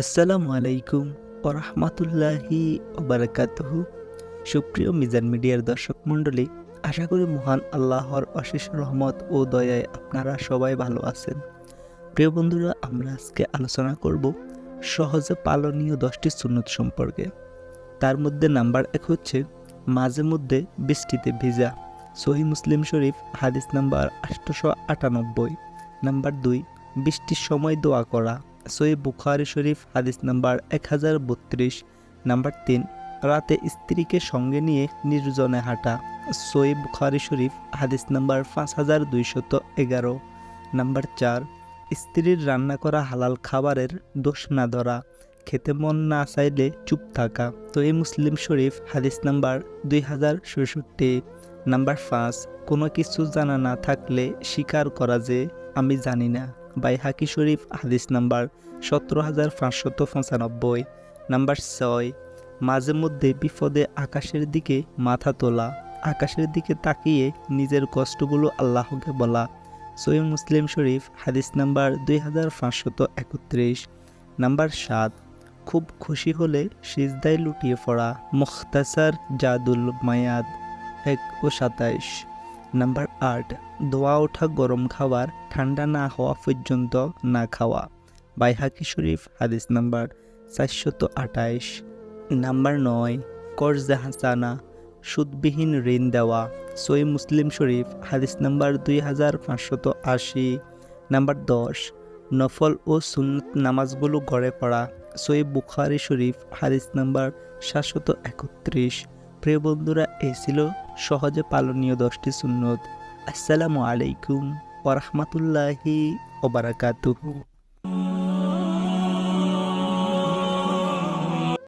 আসসালামু আলাইকুম ওরহমতুল্লাহি ওবরাকাতুহু। সুপ্রিয় মিজান মিডিয়ার দর্শক মণ্ডলী, আশা করি মহান আল্লাহর অশেষ রহমত ও দয়ায় আপনারা সবাই ভালো আছেন। প্রিয় বন্ধুরা, আমরা আজকে আলোচনা করব সহজে পালনীয় দশটি সুন্নত সম্পর্কে। তার মধ্যে নাম্বার এক হচ্ছে, মাঝে মধ্যে বৃষ্টিতে ভিজা। সহি মুসলিম শরীফ, হাদিস নাম্বার আটশোশো আটানব্বই। নাম্বার দুই, বৃষ্টির সময় দোয়া করা। সই বুখারি শরীফ, হাদিস নাম্বার এক হাজার বত্রিশ, নাম্বার তিন। রাতে স্ত্রীকে সঙ্গে নিয়ে নির্জনে হাঁটা। সই বুখারি শরীফ, হাদিস নাম্বার পাঁচ হাজার দুইশত এগারো, নাম্বার চার। স্ত্রীর রান্না করা হালাল খাবারের দোষ না ধরা, খেতে মন না চাইলে চুপ থাকা। তো এই মুসলিম শরীফ, হাদিস নাম্বার দুই হাজার ষষট্টি নাম্বার পাঁচ। কোনো কিছু জানা না থাকলে স্বীকার করা যে আমি জানি না। বাইহাকি শরীফ, হাদিস নাম্বার সতেরো হাজার পাঁচশত পঁচানব্বই। নাম্বার ছয়, মাঝে মধ্যে বিপদে আকাশের দিকে মাথা তোলা, আকাশের দিকে তাকিয়ে নিজের কষ্টগুলো আল্লাহকে বলা। সৈয়দ মুসলিম শরীফ, হাদিস নাম্বার দুই হাজার পাঁচশত একত্রিশ। নাম্বার সাত, খুব খুশি হলে সিজদায় লুটিয়ে পড়া মুখতাসার জাদুল মায়াদ, এক ও সাতাইশ। নাম্বার আট ধোয়া ওঠা গরম খাবার ঠান্ডা না হওয়া পর্যন্ত না খাওয়া। বাইহাকি শরীফ, হাদিস নাম্বার চারশত আঠাইশ। নাম্বার নয়, কর্জে হাসানা, সুদবিহীন ঋণ দেওয়া। সই মুসলিম শরীফ, হাদিস নাম্বার দুই হাজার পাঁচশত আশি। নাম্বার দশ, নফল ও সুন্নত নামাজগুলো গড়ে পড়া। সই বুখারি শরীফ, হাদিস নাম্বার সাতশত একত্রিশ। প্রিয় বন্ধুরা এই ছিল সহজে পালনীয় দশটি সুন্নত। আসসালামু আলাইকুম ওরহমতুল্লাহি ওবারাকাতুহু